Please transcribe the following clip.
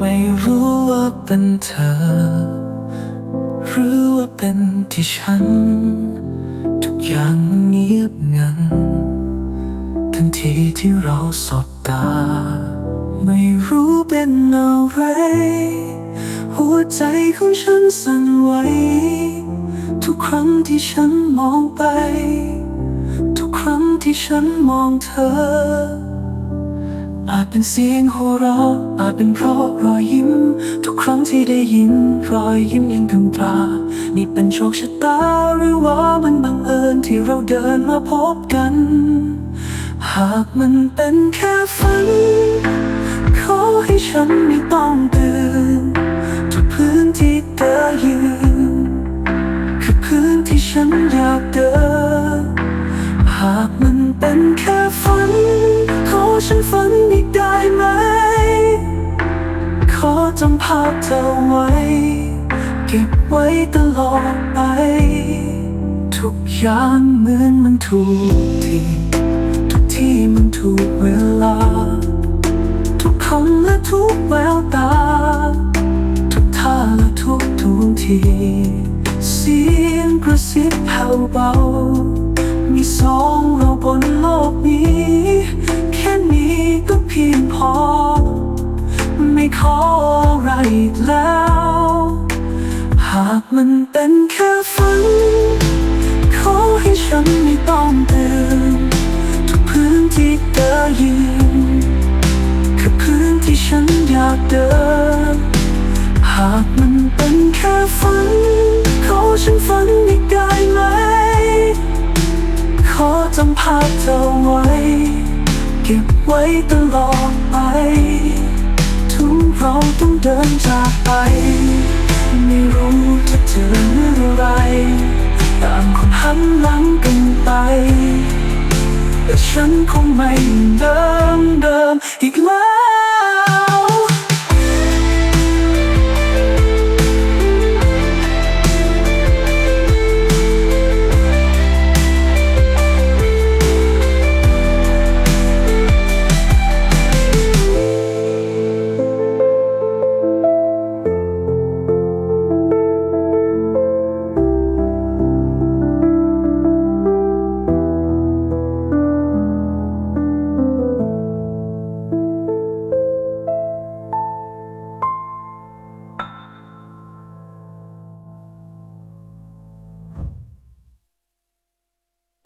ไม่รู้ว่าเป็นเธอ หรือว่าเป็นที่ฉัน ทุกอย่างเงียบงัน ทันทีที่เราสบตา ไม่รู้เป็นอะไร หัวใจของฉันสั่นไหว ทุกครั้งที่ฉันมองไป ทุกครั้งที่ฉันมองเธอ อาจเป็นเสียงหัวเราะอาจเป็นเพราะรอยยิ้ม ทุกครั้งที่ได้ยินรอยยิ้มยังกำตรานี่เป็นโชคชะตาหรือว่ามันบังเอิญที่เราเดินมาพบกัน หากมันเป็นแค่ฝัน ขอให้ฉันไม่ต้องตื่นทุกพื้นที่เธอยืนคือพื้นที่ฉันอยากเดินหากมันเป็นแค่ ฉันฝันอีกได้ไหม ขอจำภาพเธอไว้ เก็บไว้ตลอดไป ทุกอย่างเหมือนมันถูกทีทุกที่มันถูกเวลา ทุกคำและทุกแววตา ทุกท่าและทุกทุกทีเสียงกระซิบแผ่วเบา มีสองเราบนโลกนี้ ขออะไรแล้ว หากมันเป็นแค่ฝัน ขอให้ฉันไม่ต้องตื่นทุกพื้นที่เธอยืนคือพื้นที่ฉันอยากเดิน หากมันเป็นแค่ฝัน ขอฉันฝันอีกได้ไหม ขอจำภาพเธอไว้ เก็บไว้ตลอดไป เราต้องเดินจากไป ไม่รู้จะเจอเมื่อไรต่างคนหันหลังกันไป แต่ฉันคงไม่เดิมเดิมอีกแล้ว